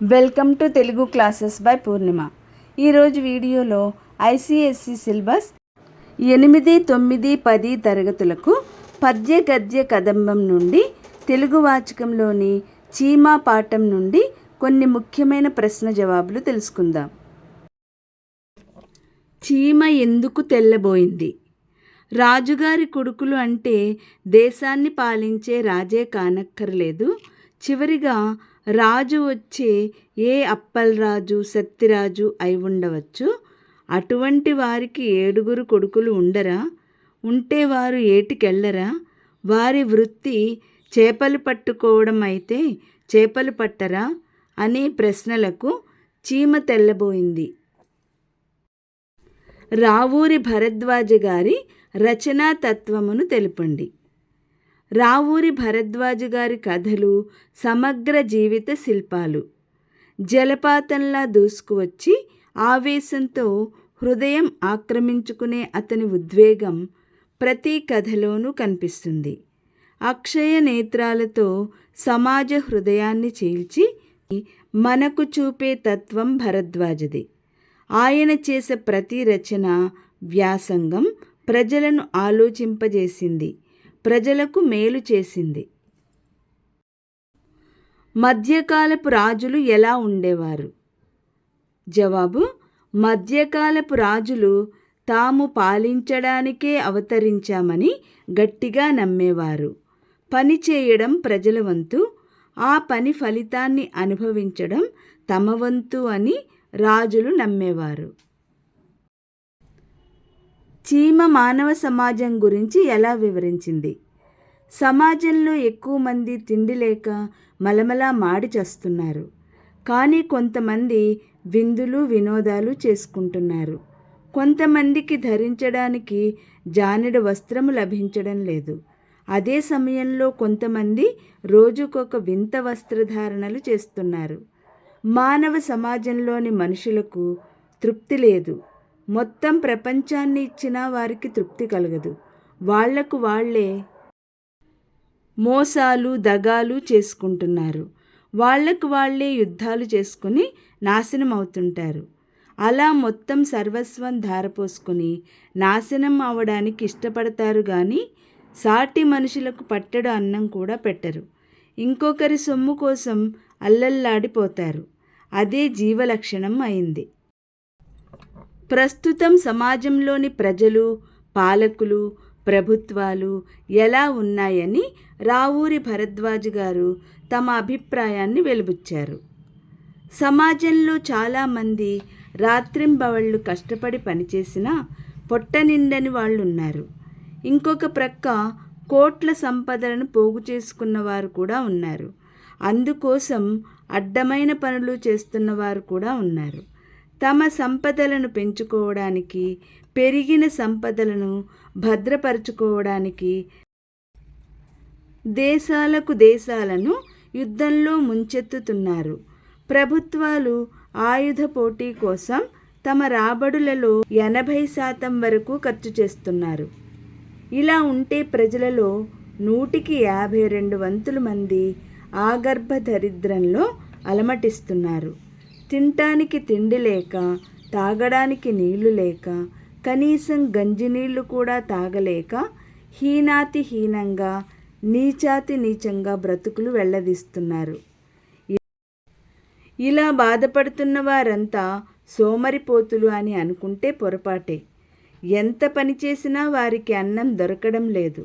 Welcome to Telugu classes by Purnima. ఈరోజు వీడియోలో ICSC syllabus ఎనిమిది తొమ్మిది పది తరగతులకు పద్య గద్య కదంబం నుండి తెలుగు వాచకంలోని చీమా పాఠం నుండి కొన్ని ముఖ్యమైన ప్రశ్న జవాబులు తెలుసుకుందాం. చీమ ఎందుకు తెల్లబోయింది? రాజుగారి కొడుకులు అంటే దేశాన్ని పాలించే రాజే కానక్కర్లేదు. చివరిగా రాజు వచ్చే ఏ అప్పలరాజు సత్తిరాజు అయి ఉండవచ్చు. అటువంటి వారికి ఏడుగురు కొడుకులు ఉండరా? ఉంటే వారు ఏటికెళ్ళరా? వారి వృత్తి చేపలు పట్టుకోవడం అయితే చేపలు పట్టరా? అనే ప్రశ్నలకు చీమ తెల్లబోయింది. రావూరి భరద్వాజ గారి రచనా తత్వమును తెలుపండి. రావూరి భరద్వాజ గారి కథలు సమగ్ర జీవిత శిల్పాలు. జలపాతంలా దూసుకువచ్చి ఆవేశంతో హృదయం ఆక్రమించుకునే అతని ఉద్వేగం ప్రతి కథలోనూ కనిపిస్తుంది. అక్షయ నేత్రాలతో సమాజ హృదయాన్ని చీల్చి మనకు చూపే తత్వం భరద్వాజది. ఆయన చేసే ప్రతి రచన వ్యాసంగం ప్రజలను ఆలోచింపజేసింది. ప్రజలకు మేలు చేసింది. మధ్యకాలపు రాజులు ఎలా ఉండేవారు? జవాబు మధ్యకాలపు రాజులు తాము పాలించడానికే అవతరించామని గట్టిగా నమ్మేవారు. పని చేయడం ప్రజల వంతు ఆ పని ఫలితాన్ని అనుభవించడం తమ వంతు అని రాజులు నమ్మేవారు. చీమ మానవ సమాజం గురించి ఎలా వివరించింది? సమాజంలో ఎక్కువ మంది తిండి లేక మలమలా మాడి చేస్తున్నారు. కానీ కొంతమంది విందులు వినోదాలు చేసుకుంటున్నారు. కొంతమందికి ధరించడానికి జానెడు వస్త్రము లభించడం లేదు. అదే సమయంలో కొంతమంది రోజుకొక వింత వస్త్రధారణలు చేస్తున్నారు. మానవ సమాజంలోని మనుషులకు తృప్తి లేదు. మొత్తం ప్రపంచాన్ని ఇచ్చినా వారికి తృప్తి కలగదు. వాళ్ళకు వాళ్ళే మోసాలు దగాలు చేసుకుంటున్నారు. వాళ్ళకు వాళ్ళే యుద్ధాలు చేసుకుని నాశనం అవుతుంటారు అలా మొత్తం సర్వస్వం ధారపోసుకొని నాశనం అవడానికి ఇష్టపడతారు కానీ సాటి మనుషులకు పట్టెడు అన్నం కూడా పెట్టరు. ఇంకొకరి సొమ్ము కోసం అల్లల్లాడిపోతారు. అదే జీవలక్షణం అయింది. ప్రస్తుతం సమాజంలోని ప్రజలు పాలకులు ప్రభుత్వాలు ఎలా ఉన్నాయని రావూరి భరద్వాజ్ గారు తమ అభిప్రాయాన్ని వెలుబుచ్చారు. సమాజంలో చాలామంది రాత్రింబవళ్ళు కష్టపడి పనిచేసినా పొట్ట నిండని వాళ్ళు ఉన్నారు ఇంకొక ప్రక్క కోట్ల సంపదలను పోగు చేసుకున్న వారు కూడా ఉన్నారు. అందుకోసం అడ్డమైన పనులు చేస్తున్న వారు కూడా ఉన్నారు. తమ సంపదలను పెంచుకోవడానికి పెరిగిన సంపదలను భద్రపరచుకోవడానికి దేశాలకు దేశాలను యుద్ధంలో ముంచెత్తుతున్నారు. ప్రభుత్వాలు ఆయుధ పోటీ కోసం తమ రాబడులలో ఎనభై శాతం వరకు ఖర్చు చేస్తున్నారు. ఇలా ఉంటే ప్రజలలో నూటికి యాభై రెండు వంతుల మంది ఆగర్భ దరిద్రంలో అలమటిస్తున్నారు. తినటానికి తిండి లేక తాగడానికి నీళ్ళు లేక కనీసం గంజి నీళ్ళు కూడా తాగలేక హీనాతి హీనంగా నీచాతి నీచంగా బ్రతుకులు వెళ్ళదీస్తున్నారు ఇలా బాధపడుతున్న వారంతా సోమరిపోతులు అని అనుకుంటే పొరపాటే. ఎంత పని చేసినా వారికి అన్నం దొరకడం లేదు.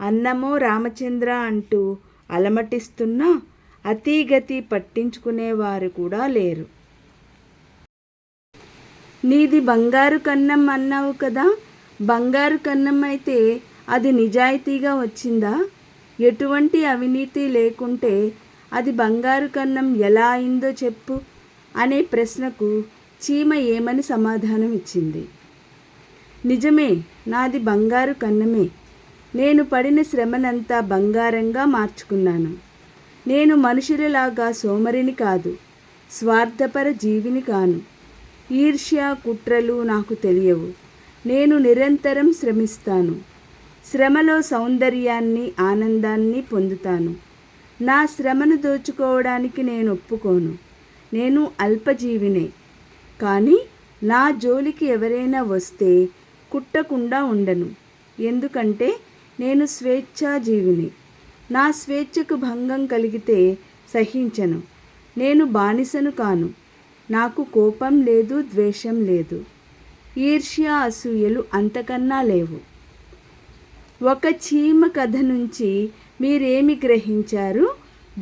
అన్నమో రామచంద్ర అంటూ అలమటిస్తున్నా అతీగతి పట్టించుకునేవారు కూడా లేరు. నీది బంగారు కన్నం అన్నావు కదా? బంగారు కన్నం అయితే అది నిజాయితీగా వచ్చిందా? ఎటువంటి అవినీతి లేకుంటే అది బంగారు కన్నం ఎలా అయిందో చెప్పు అనే ప్రశ్నకు చీమ ఏమని సమాధానం ఇచ్చింది? నిజమే నాది బంగారు కన్నమే. నేను పడిన శ్రమనంతా బంగారంగా మార్చుకున్నాను. నేను మనుషులలాగా సోమరిని కాదు స్వార్థపర జీవిని కాను. ఈర్ష్య కుట్రలు నాకు తెలియవు. నేను నిరంతరం శ్రమిస్తాను. శ్రమలో సౌందర్యాన్ని ఆనందాన్ని పొందుతాను. నా శ్రమను దోచుకోవడానికి నేను ఒప్పుకోను. నేను అల్పజీవినే. కానీ నా జోలికి ఎవరైనా వస్తే కుట్టకుండా ఉండను. ఎందుకంటే నేను స్వేచ్ఛాజీవిని. నా స్వేచ్ఛకు భంగం కలిగితే సహించను. నేను బానిసను కాను. నాకు కోపం లేదు ద్వేషం లేదు. ఈర్ష్య అసూయలు అంతకన్నా లేవు. ఒక చీమ కథ నుంచి మీరేమి గ్రహించారు?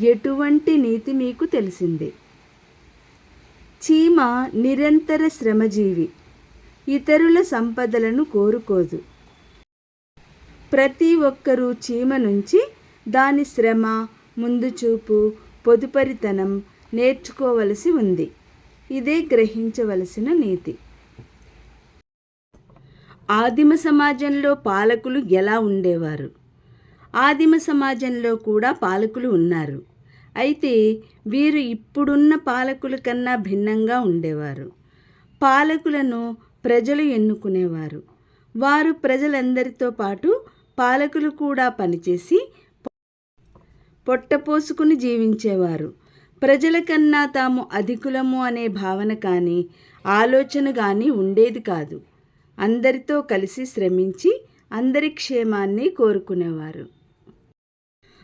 ఎటువంటి నీతి మీకు తెలిసింది? చీమ నిరంతర శ్రమజీవి. ఇతరుల సంపదలను కోరుకోదు. ప్రతి ఒక్కరూ చీమ నుంచి దాని శ్రమ ముందుచూపు పొదుపరితనం నేర్చుకోవలసి ఉంది. ఇదే గ్రహించవలసిన నీతి. ఆదిమ సమాజంలో పాలకులు ఎలా ఉండేవారు? ఆదిమ సమాజంలో కూడా పాలకులు ఉన్నారు. అయితే వీరు ఇప్పుడున్న పాలకుల కన్నా భిన్నంగా ఉండేవారు. పాలకులను ప్రజలు ఎన్నుకునేవారు. వారు ప్రజలందరితో పాటు పాలకులు కూడా పనిచేసి పొట్టపోసుకుని జీవించేవారు. ప్రజల కన్నా తాము అధికులము అనే భావన కానీ ఆలోచన కానీ ఉండేది కాదు. అందరితో కలిసి శ్రమించి అందరి క్షేమాన్ని కోరుకునేవారు.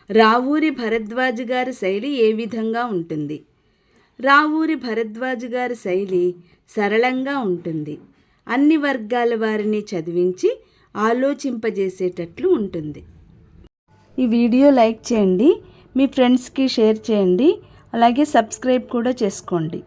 రావూరి భరద్వాజ్ గారి శైలి ఏ విధంగా ఉంటుంది? రావూరి భరద్వాజ్ గారి శైలి సరళంగా ఉంటుంది. అన్ని వర్గాల వారిని చదివించి ఆలోచింపజేసేటట్లు ఉంటుంది. ఈ వీడియో లైక్ చేయండి మీ ఫ్రెండ్స్కి షేర్ చేయండి. అలాగే సబ్స్క్రైబ్ కూడా చేసుకోండి.